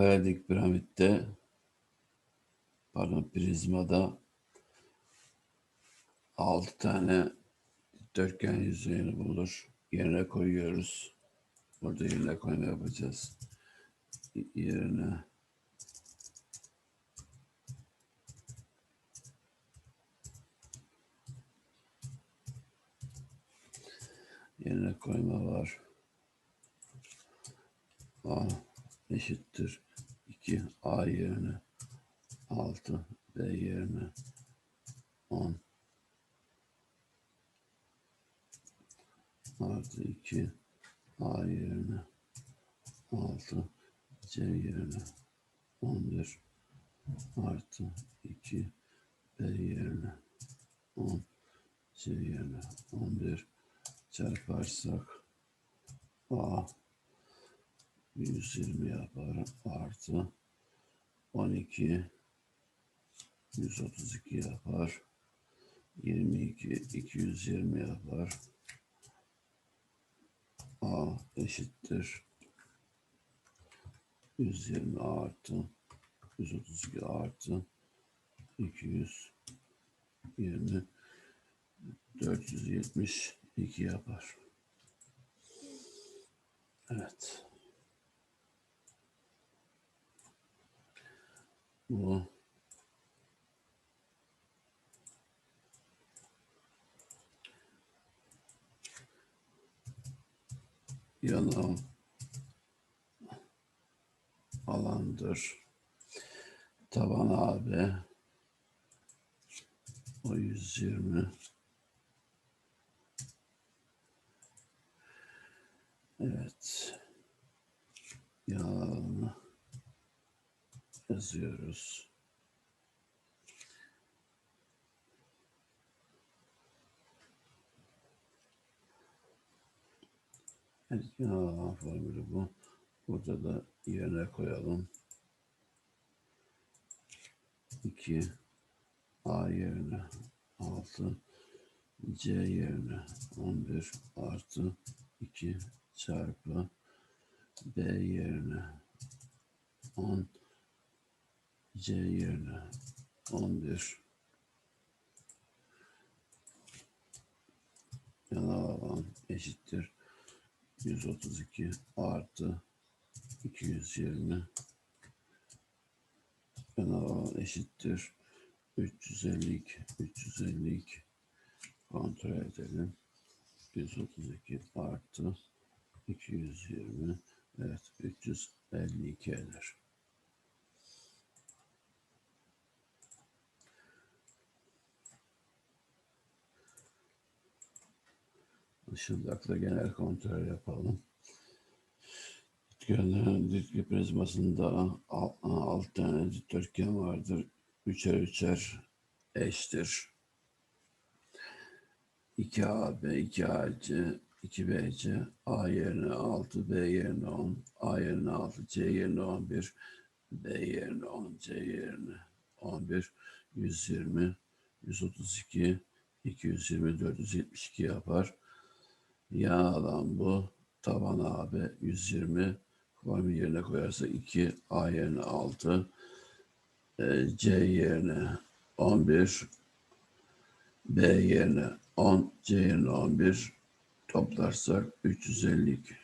Karedik piramitte pardon prizmada 6 tane dikdörtgen yüzeyini bulur. Yerine koyuyoruz. Burada yerine koyma yapacağız. Yerine yerine koyma var. A eşittir. 2 A yerine 6 B yerine 10 artı 2 A yerine 6 C yerine 11 artı 2 B yerine 10 C yerine 11 çarparsak A 120 yapar artı 12 132 yapar 22 220 yapar A eşittir 120 artı 132 artı 220 472 yapar. Evet. Yanal alandır. Taban AB o 120 Evet. Yanal yazıyoruz. Evet, alan formülü bu. Burada da yerine koyalım. 2 A yerine 6 C yerine 11 artı 2 çarpı B yerine 10 C yerine 11 yanal alan eşittir. 132 artı 220 yanal alan eşittir. 352 352 kontrol edelim. 132 artı 220 evet 352 eder. Şimdi akla genel kontrol yapalım. Dikdörtgen dikdörtgen prizmasında 6 tane dikdörtgen vardır. Üçer üçer eştir. 2AB, 2AC, 2BC, A yerine 6, B yerine 10, A yerine 6, C yerine 11, B yerine 10, C yerine 11, 120, 132, 220, 472 yapar. Yan alan bu. Taban AB 120. Formül yerine koyarsa 2, A yerine 6, e, C yerine 11, B yerine 10, C yerine 11 toplarsak 352.